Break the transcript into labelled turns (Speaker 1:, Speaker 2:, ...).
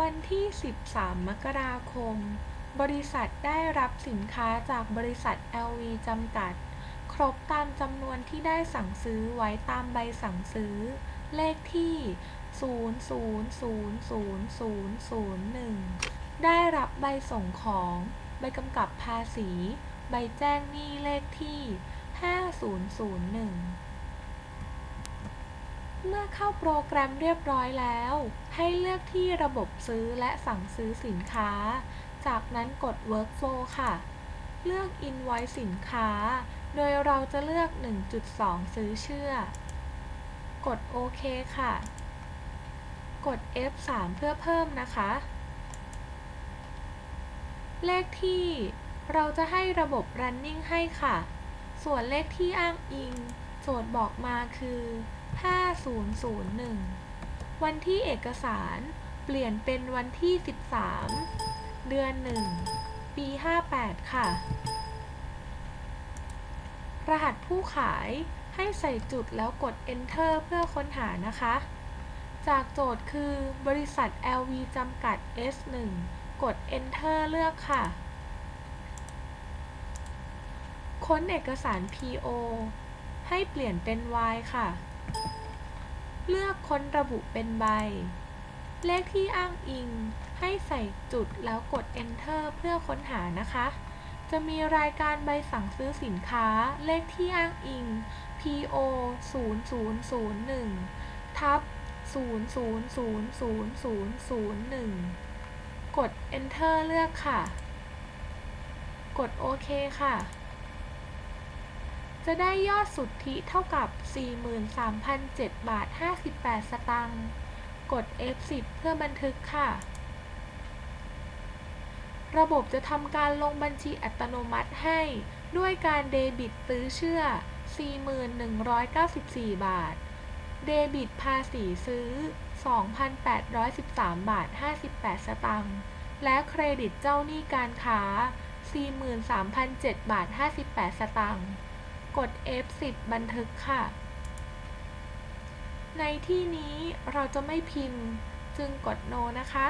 Speaker 1: วันที่ 13 มกราคม บริษัทได้รับสินค้าจากบริษัท LV จำกัด ครบตามจำนวนที่ได้สั่งซื้อไว้ตามใบสั่งซื้อ เลขที่ 00000001 ได้รับใบส่งของ ใบกำกับภาษี ใบแจ้งหนี้เลขที่ 5001 เมื่อเข้าโปรแกรมเรียบร้อยแล้ว ให้เลือกที่ระบบซื้อและสั่งซื้อสินค้า จากนั้นกด Workflow ค่ะ เลือก Invoice สินค้า โดยเราจะเลือก 1.2 ซื้อเชื่อ กดโอเคค่ะ กด F3 เพื่อเพิ่มนะคะ เลขที่เราจะให้ระบบ running ให้ค่ะ ส่วนเลขที่อ้างอิง โจทย์บอกมาคือ 5001 วันที่เอกสารเปลี่ยนเป็นวันที่ 13 เดือน 1 ปี 58 ค่ะ รหัสผู้ขายให้ใส่จุดแล้วกด Enter เพื่อค้นหานะคะ จากโจทย์คือบริษัท LV จำกัด S1 กด Enter เลือกค่ะ ค้นเอกสาร PO ให้เปลี่ยนเป็น Y ค่ะ เลือกค้นระบุเป็นใบ เลขที่อ้างอิง ให้ใส่จุดแล้วกด Enter เพื่อค้นหานะคะ จะมีรายการใบสั่งซื้อสินค้า เลขที่อ้างอิง PO 0001ทับ000001 กด Enter เลือกค่ะ กดโอเคค่ะ จะได้ยอดสุทธิเท่ากับ 43,007บาท 58 สตางค์ กด F10 เพื่อบันทึกค่ะ ระบบจะทำการลงบัญชีอัตโนมัติให้ ด้วยการเดบิตซื้อเชื่อ 4,194 บาท เดบิตภาษีซื้อ 2,813 บาท 58 สตางค์ และเครดิตเจ้าหนี้การค้า 43,007บาท 58 สตางค์ กด F10 บันทึกค่ะ ในที่นี้เราจะไม่พิมพ์จึงกด No นะคะ